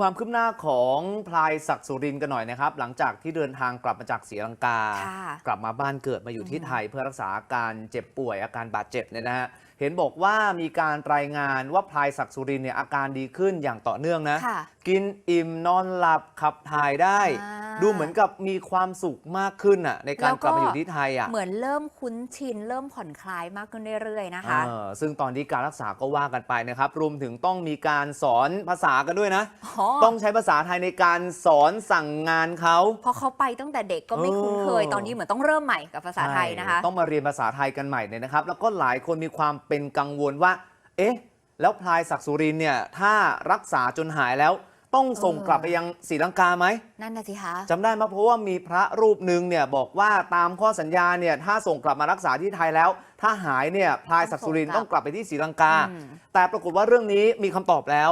ความคืบหน้าของพลายศักดิ์สุรินทร์กันหน่อยนะครับ หลังจากที่เดินทางกลับมาจากศรีลังกาค่ะกลับมาบ้านเกิดมาอยู่ที่อืมไทย เพื่อรักษาอาการเจ็บป่วยอาการบาดเจ็บเนี่ยนะฮะเห็นบอกว่ามีการรายงานว่าพลายศักดิ์สุรินทร์เนี่ยอาการดีขึ้นอย่างต่อเนื่องนะค่ะกินอิ่มนอนหลับขับถ่ายได้อ่า ดูเหมือนกับมีความสุขมากขึ้นอะในการแล้วกก็ลับมาอยู่ที่ไทยอะเหมือนเริ่มคุ้นชิน เริ่มผ่อนคลายมากขึ้นเรื่อยๆนะคะเออซึ่งตอนนี้การรักษาก็ว่ากันไปนะครับ รวมถึงต้องมีการสอนภาษากันด้วยนะอ๋อต้องใช้ภาษาไทยในการสอนสั่งงานเขาเพราะเขาไปตั้งแต่เด็กก็ไม่คุ้นเคยเออตอนนี้เหมือนต้องเริ่มใหม่กับภาษาไทยนะคะใช่ต้องมาเรียนภาษาไทยกันใหม่เนี่ยนะครับ แล้วก็หลายคนมีความเป็นกังวลว่า เอ๊ะ แล้วพลายศักดิ์สุรินทร์เนี่ยถ้ารักษาจนหายแล้ว ต้องส่งเออกลับไปยังศรีลังกาไหมนั่นน่ะสิคะจำได้ไหมเพราะว่ามีพระรูปหนึ่งเนี่ยบอกว่าตามข้อสัญญาเนี่ยถ้าส่งกลับมารักษาที่ไทยแล้ว ถ้าหายเนี่ยพลายศักดิ์สุรินทร์ต้ต้อองงส่งกลับไปที่ศรีลังกาอืมแต่ปรากฏว่าเรื่องนี้มีคำตอบแล้ว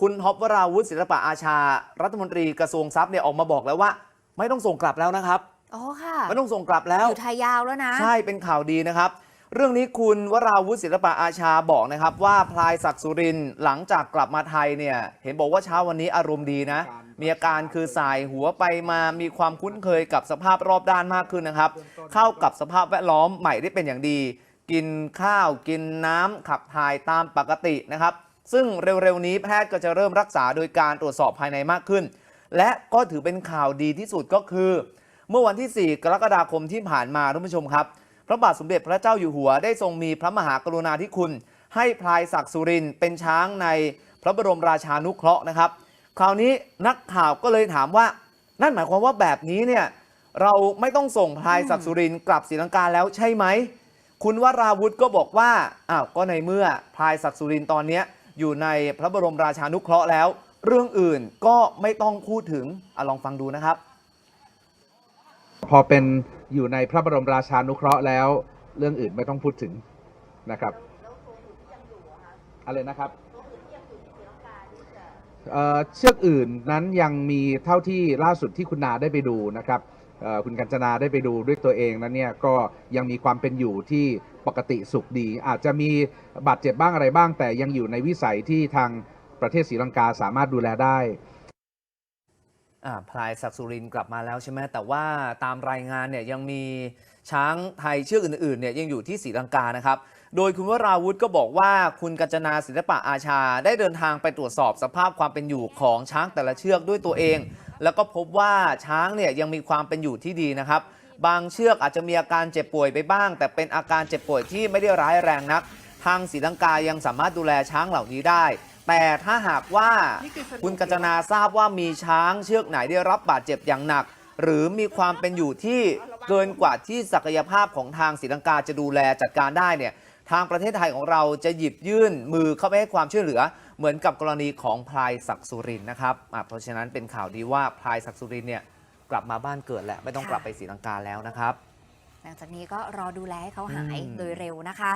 คุณท็อปวราวุฒิศิลปะอาชา รัฐมนตรีกระทรวงทรัพย์เนี่ยออกมาบอกแล้วว่า ไม่ต้องส่งกลับแล้วนะครับอ๋อค่ะไม่ต้องส่งกลับแล้วอยู่ไทยยาวแล้วนะ ใช่เป็นข่าวดีนะครับ เรื่องนี้คุณวราวุฒิศิลปะอาชาบอกนะครับ ว่าพลายศักดิ์สุรินหลังจากกลับมาไทยเนี่ย เห็นบอกว่าเช้าวันนี้อารมณ์ดีนะ มีอาการคือสายหัวไปมามีความคุ้นเคยกับสภาพรอบด้านมากขึ้นนะครับ เข้ากับสภาพแวดล้อมใหม่ได้เป็นอย่างดี กินข้าวกินน้ำขับถ่ายตามปกตินะครับ ซึ่งเร็วๆนี้แพทย์ก็จะเริ่มรักษาโดยการตรวจสอบภายในมากขึ้น และก็ถือเป็นข่าวดีที่สุดก็คือ เมื่อวันที่ 4 กรกฎาคมที่ผ่านมาท่านผู้ชมครับ ระบาทสมเด็จพระเจ้าอยู่หัวได้ทรงมีพระมหากรุณาธิคุณ ให้พลายศักดิ์สุรินเป็นช้างในพระบรมราชานุเคราะห์นะครับ คราวนี้นักข่าวก็เลยถามว่า นั่นหมายความว่าแบบนี้เนี่ยเราไม่ต้องส่งพลายศักดิ์สุรินกลับศรีลังกาแล้วใช่ไหมคุณวราวุธก็บอกว่าอ้าวก็ในเมื่อพลายศักดิ์สุรินตอนนี้อยู่ในพระบรมราชานุเคราะห์แล้ว เรื่องอื่นก็ไม่ต้องพูดถึงอลองฟังดูนะครับ พอเป็น อยู่ในพระบรมราชานุเคราะห์แล้ว เรื่องอื่นไม่ต้องพูดถึงนะครับอะไรนะครับเอ่อเชือกอื่นนั้นยังมีเท่าที่ล่าสุดที่คุณนาได้ไปดูนะครับเอ่อคุณกัญจนาได้ไปดูด้วยตัวเองนั้นเนี่ยก็ยังมีความเป็นอยู่ที่ปกติสุขดี อาจจะมีบาดเจ็บบ้างอะไรบ้าง แต่ยังอยู่ในวิสัยที่ทางประเทศศรีลังกาสามารถดูแลได้อ่า พลายศักสุรินกลับมาแล้วใช่ไหมแต่ว่าตามรายงานเนี่ยยังมีช้างไทยเชือกอื่นๆเนี่ยยังอยู่ที่ศรีลังกานะครับ โดยคุณวราวุธก็บอกว่าคุณกัญจนาศิลปะอาชา ได้เดินทางไปตรวจสอบสภาพความเป็นอยู่ของช้างแต่ละเชือกด้วยตัวเอง แล้วก็พบว่าช้างเนี่ยยังมีความเป็นอยู่ที่ดีนะครับ บางเชือกอาจจะมีอาการเจ็บป่วยไปบ้าง แต่เป็นอาการเจ็บป่วยที่ไม่ได้ร้ายแรงนัก ทางศรีลังกายังสามารถดูแลช้างเหล่านี้ได้ แต่ถ้าหากว่าคุณกัญจนาทราบว่ามีช้างเชือกไหนได้รับบาดเจ็บอย่างหนัก หรือมีความเป็นอยู่ที่เกินกว่าที่ศักยภาพของทางศรีลังกาจะดูแลจัดการได้เนี่ยทางประเทศไทยของเราจะหยิบยื่นมือเข้าไปให้ความช่วยเหลือ เหมือนกับกรณีของพลายศักดิ์สุรินทร์นะครับอะเพราะฉะนั้นเป็นข่าวดีว่าพลายศักดิ์สุรินทร์เนี่ยกลับมาบ้านเกิดแหละไม่ต้องค่ะกลับไปศรีลังกาแล้วนะครับ หลังจากนี้ก็รอดูแลให้เขาหายอืมโดยเร็วนะคะ